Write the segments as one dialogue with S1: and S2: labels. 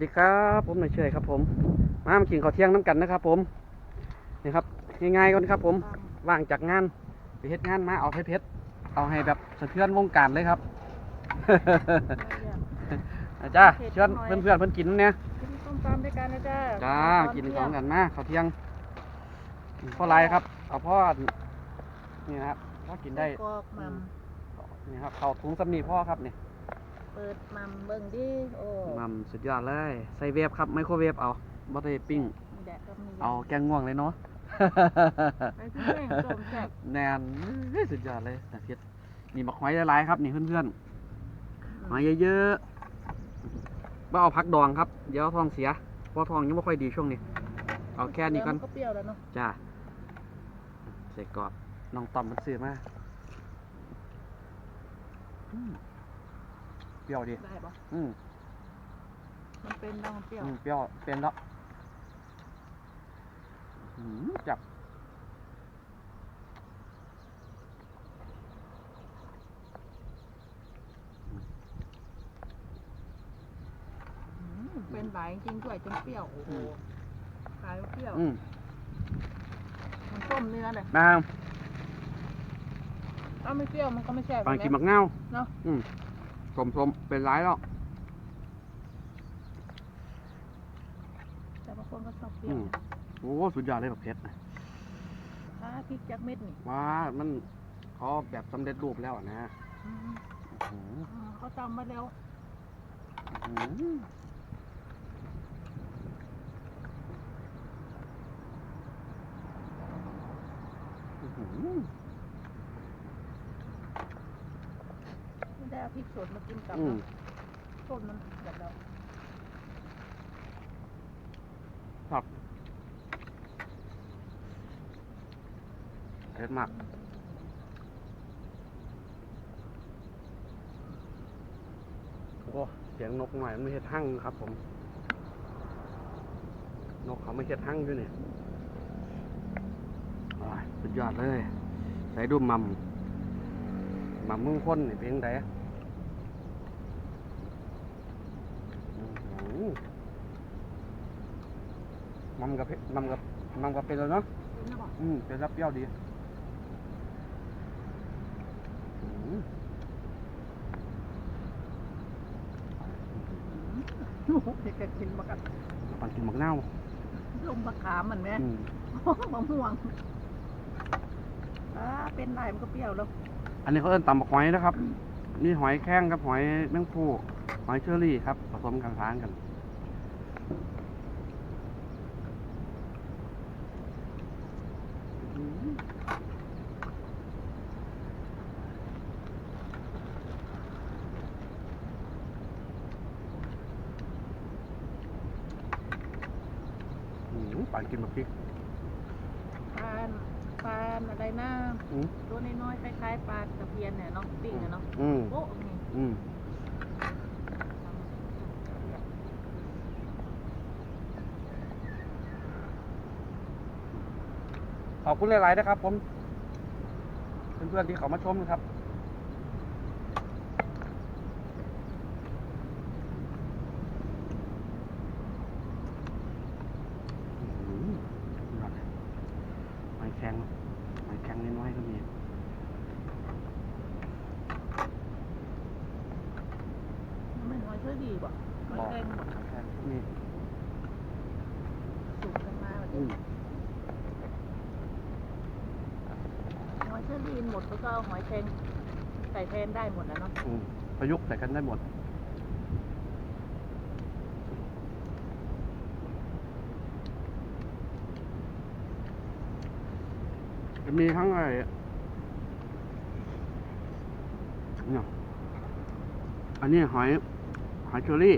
S1: ดีครับผมนายเชยครับผม มามากินข้าวเที่ยงน้ำกันนะครับผมนี่ครับง่ายๆก่อนครับผมว่างจากงานไปเฮ็ดงานมาเอาให้เพชรเอาให้แบบสะเทือนวงการเลยครับ อาจ้าเชิญเพื่อนๆเพื่อนกินเนี่ย
S2: กินส้มตำด้วยกันนะจ้า
S1: จ้า
S2: ตอ
S1: กิน
S2: เที่
S1: ข
S2: ย
S1: องกันมาข้าวเที่ยงพ่อไรครับ เอาพ่อนี่นะครับพ่อกินได้
S2: ไส้กรอกหมัม
S1: นี่ครับข้าวถุงสำนีพ่อครับนี่
S2: เปิดหมัมเบิ่งดิโอ้
S1: มัมสุดยอดเลย ใส่เวฟครับ ไมโครเวฟเอาบ่ได้ปิ้ง
S2: มีแดดก็มี
S1: เอาแกงง่วงเลยเนาะ
S2: ไปที่แม่งส้มแซ่บ
S1: แนนเฮ้ยสุดยอดเลยนะเพชรมีบักหอยหลายๆครับ นี่เพื่อนๆหอยเยอะๆบ่เอาพักดองครับ เดี๋ยวท้องเสียเพราะท้องยังไม่ค่อยดีช่วงนี้ เอาแค่นี้ก่อน
S2: เดี๋ยวมัก็เปรี้ยวแล้วเนาะ
S1: จ้าใส่กรอบน้องต้อมมันซื้อมาอืมเป รี้ยวดี
S2: ได้ปะ
S1: อืม
S2: มันเป็นแล้วมันเปรี้ยว
S1: อืมเปรี้ยวเป็นแล้วอืมจับ
S2: อืมเป็นหลายจริงๆด้วยจนเปรี้ยวโอ้โหกลายเป็นเปรี้ยว
S1: อืม
S2: มันต้มเนื้อเลย
S1: มา
S2: ถ้าไม่เปรี้ยวมันก็ไม่แซ่บ
S1: ปางกิน
S2: ใช่
S1: มั
S2: ไหม
S1: กเน่า
S2: เนาะ
S1: อืมส มสมๆเป็นร้ายแล้ว
S2: แต่บางคนก็ชอบเปรี้ยว
S1: อืมโอ้สุดยอดเลยแบบเพชรนะ
S2: ถ้าพริกจักเม็ดนี่
S1: ว้ามันเขาแบบสำเร็จรูปแล้วอะนะ
S2: อืม
S1: อื้อ
S2: อืมเขาตำมาแล้ว
S1: หืออื้อหือ
S2: ไม่ได้เอาพริกสดมากินกับ
S1: อืม
S2: ต้นมันแบบแล้ว
S1: ครับเผ็ดมากโอ้เสียงนกหน่อยมันไม่เห็ดหั่งครับผม นกเขาไม่เห็ดหั่งด้วยเนี่ยอ้ายสุดยอดเลยใส่ดูมัมมัมมึงคนนี่เพียงใดอื้อหือ มัมกับเผ็ดมัมกับมัมกับเป็นแล้วเนาะ
S2: เป็นนะบอก
S1: อืมเป็นรับเปรี้ยวดีอืม
S2: โอ้โหเด็กก็กินมากัน
S1: ปันกินหมักเน่าว
S2: ลมมะขามมันไหม
S1: อืม
S2: มะม่วงอ่าเป็นไรมันก็เปรี้ยวแล้ว
S1: อันนี้เขาเอิ้นตำบักหอยนะครับนี่หอยแข้งกับหอยแมงผู้หอยเชอรี่ครับ ผสมกันทานกัน อืมอืมปานกินแบบพริก
S2: ปลาปลาอะไรนะ
S1: อืม
S2: ตัวน้อยๆคล้ายๆปลาตะเพียนเนี่ยเนาะปิ้งอะเนาะ
S1: อืม
S2: โอ้นี่
S1: อืมขอบคุณหลาย ๆ นะครับผม เพื่อน ๆ ที่เขามาชมนะครับ อื้อหือยอดเลยหอยแข็งหอยแข็งน้อยๆก็มี
S2: มันไม่น้อยเท่าดีบ่มันแรงบ่
S1: หอยแข็งนี่
S2: สุกกันมาแบบ
S1: อื
S2: นี้
S1: ม
S2: หอยเชอรี่หมดแล้วก็เอาหอยแครงใส่แทนได้หมดแล้วเนาะ
S1: อืมประยุกต์ใส่กันได้หมด จะมีทั้งอะไรเนี่ยอันนี้หอย หอยเชอรี่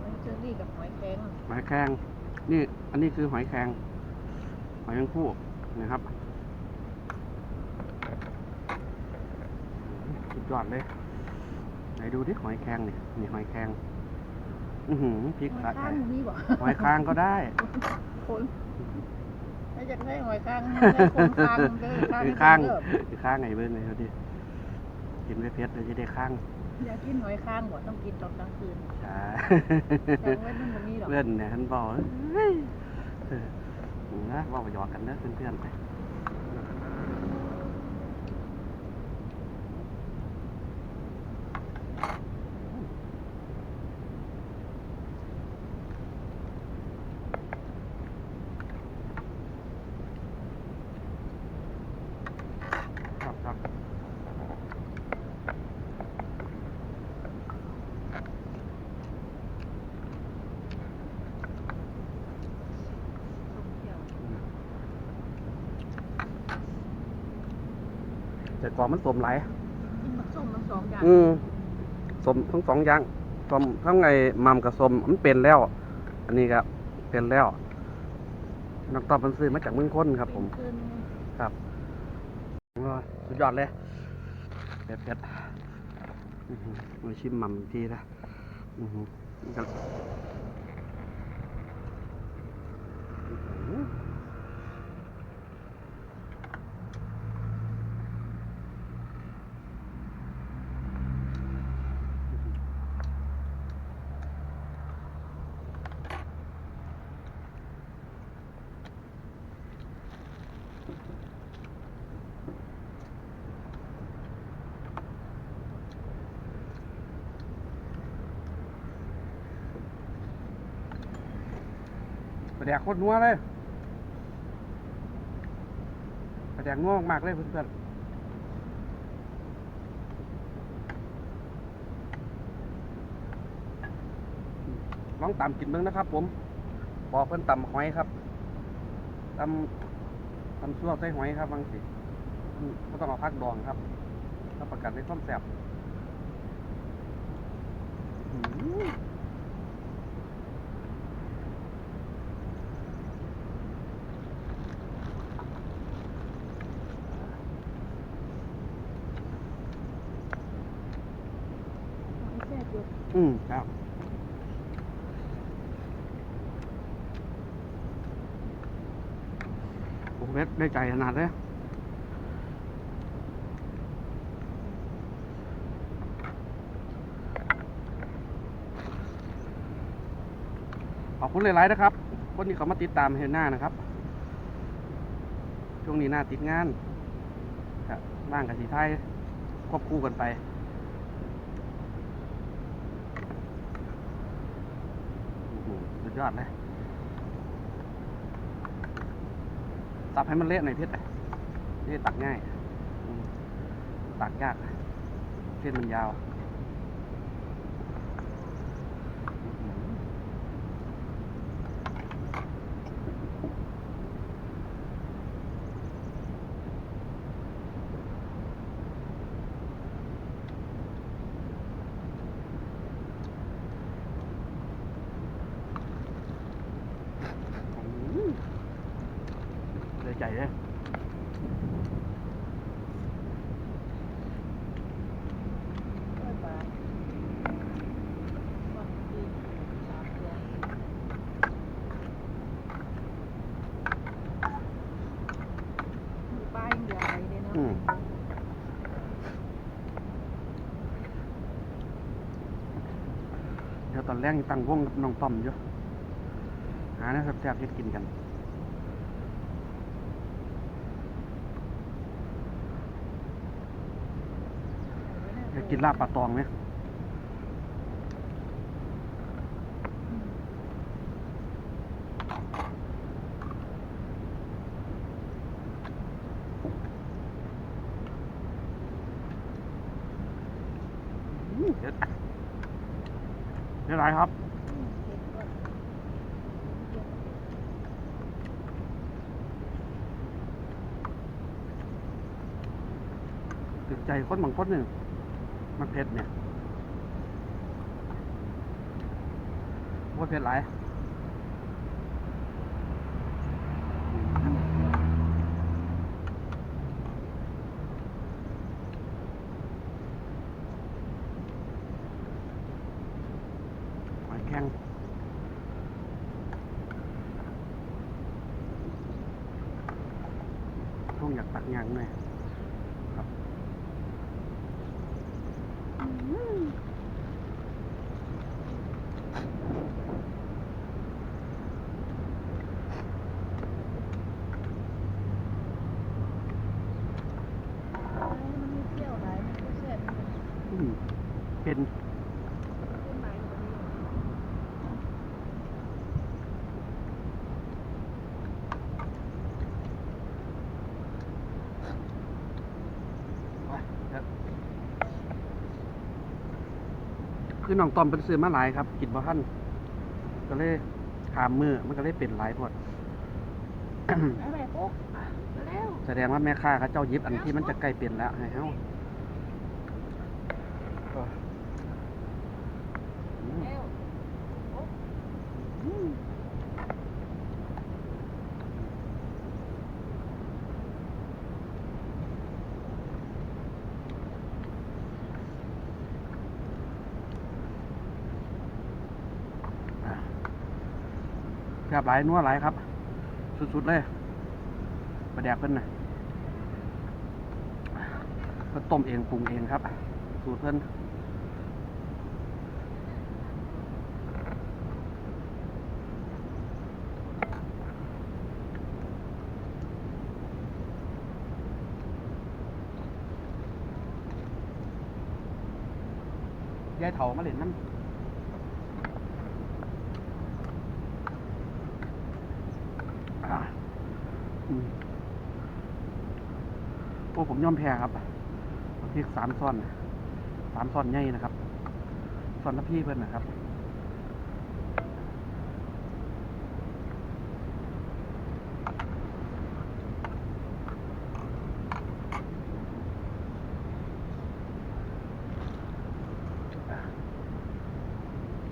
S2: หอยเชอรี่กับหอยแครง
S1: หอยแครงนี่ อันนี้คือหอยแครงหอยแมงผู้นะครับสุดยอดเลย ไหนดูดิหอยแครงนี่นี่หอยแครงอือหือพริก
S2: หอย
S1: สะ
S2: ข้างมีบ่
S1: หอยคางก็ได้
S2: คนถ้าอยากได้หอยข้างให้ได้คนข้างเด้อข้าง
S1: คือ
S2: ให้
S1: ข้าง
S2: เด้อ
S1: คือข้างไงเบิ้งเลยเขาดิ กินไม่เผ็ดเลยจะได้ข้าง
S2: ออยากกินหอยค้างบ่ต้องกินตอนกลางคืน
S1: จ้า
S2: แต่เว้นมันบ่มีหรอก
S1: เพื่อนเนี่ยท่านบอกเฮ้ยเออนะว่าไปหยอกกันนะเพื่อนๆไปครับครับ
S2: ส้มเขียว
S1: แต่ก่อนมันสมไหลาย
S2: กินมักส้มทั้งสองอย่าง
S1: อืมสมทั้งสองอย่างสมทั้งไอ้มัมกับสมมันเป็นแล้ว อันนี้ก็เป็นแล้วนักตอบมันซื้อมาจากเมืองค้นครับ ผม
S2: เป็นคืนไง
S1: ครับโอ้ยสุดยอดเลยเผ็ดเผ็ดอื้อหือมาชิมมัมอีกทีนะอือหือนี่ก็ แดกโคตรนัวเลยปลาแดกนัวมากเลยเพื่อนๆลองตามกินเบ้งนะครับ ผมบอกเพื่อนตำหอยครับตำตำซั่วใส่หอยครับบางสิก็ต้องเอาพักดองครับรับประกันในความแซ่บ อืมครับ ผมเวทได้ใจขนาดเลยขอบคุณหลายๆนะครับ คนที่เขามาติดตามเฮนหน้านะครับ ช่วงนี้หน้าติดงานครับบ้างกับสีไทยควบคู่กันไป โอ้โหสุด ยอดเลยสับให้มันเละหน่อยเพชรนี่ตักง่าย ตักยากเส้นมันยาวอื้อหืออื้อเลยใจเลย
S2: ร้อยบาทวันดีสามตัวมีป้ายยังเหลืออะไรเลยเนาะ
S1: อืมเดี๋ยวต อนแรกยังตั้งวงกับน้องต้อมอยู่หาเนื้อแซ่บๆเฮ็ดกินกันจะกินลาบปลาตองไหมอืมเด็ดเด็ดอะไรครับ
S2: อืมเผ็ดด้วยเผ็ด
S1: ถึงใจคนบางคนหนึ่งมันเผ็ดเนี่ยว่าเผ็ดหลายหอยแข็งต้องอยากตักยางหน่อย
S2: เป็น
S1: คือน้องตอมเป็นซื้อมาหลายครับ กินบ่ทันก็เลยขามมือมันก็เลยเป็นหลายพอด
S2: แส
S1: ดงว่าแม่ค้าเขาเจ้ายิบอันที่มันจะใกล้เปลี่ยนแล้วให้เฮา แซ่บหลายนัวหลายครับ สุด ๆ เลยประแดกเพิ่นน่ะเพิ่นต้มเองปรุงเองครับ สูตรเพิ่น ยายเถามาเล่นนั่นโอ้ผมยอมแพ้ครับพริกสามซ่อนสามซ่อนใหญ่นะครับซ่อนทัพพี่เพื่อนนะครับ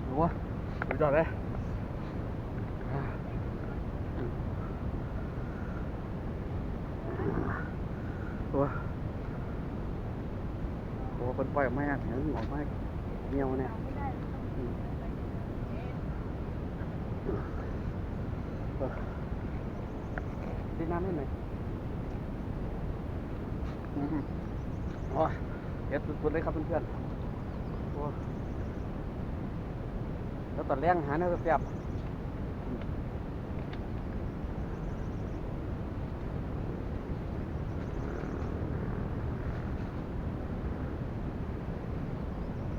S1: โอ้ สุดยอดเลยอ่าโอ้โหคนปล่อยออกมาเห็นออกมาเงี้ยวเนี่ยอืมเออดิ้นน้ำให้หน่อยอืมโอ้ยเด็ดสุดๆเลยครับเพื่อนๆโอ้ แล้วตอนแรงหาแนวแซ่บ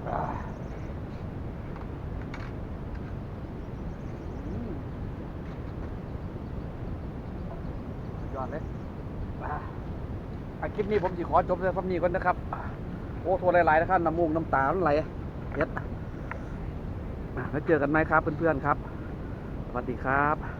S1: อ่าอืมสุดยอดเลยคลิปนี้ผมสิขอจบเลยครับนี้ก่อนนะครับ โอ้โทษหลายๆนะครับน้ำมูกน้ำตาไหลเฮ็ด แล้วเจอกันไหมครับเพื่อนๆครับ สวัสดีครับ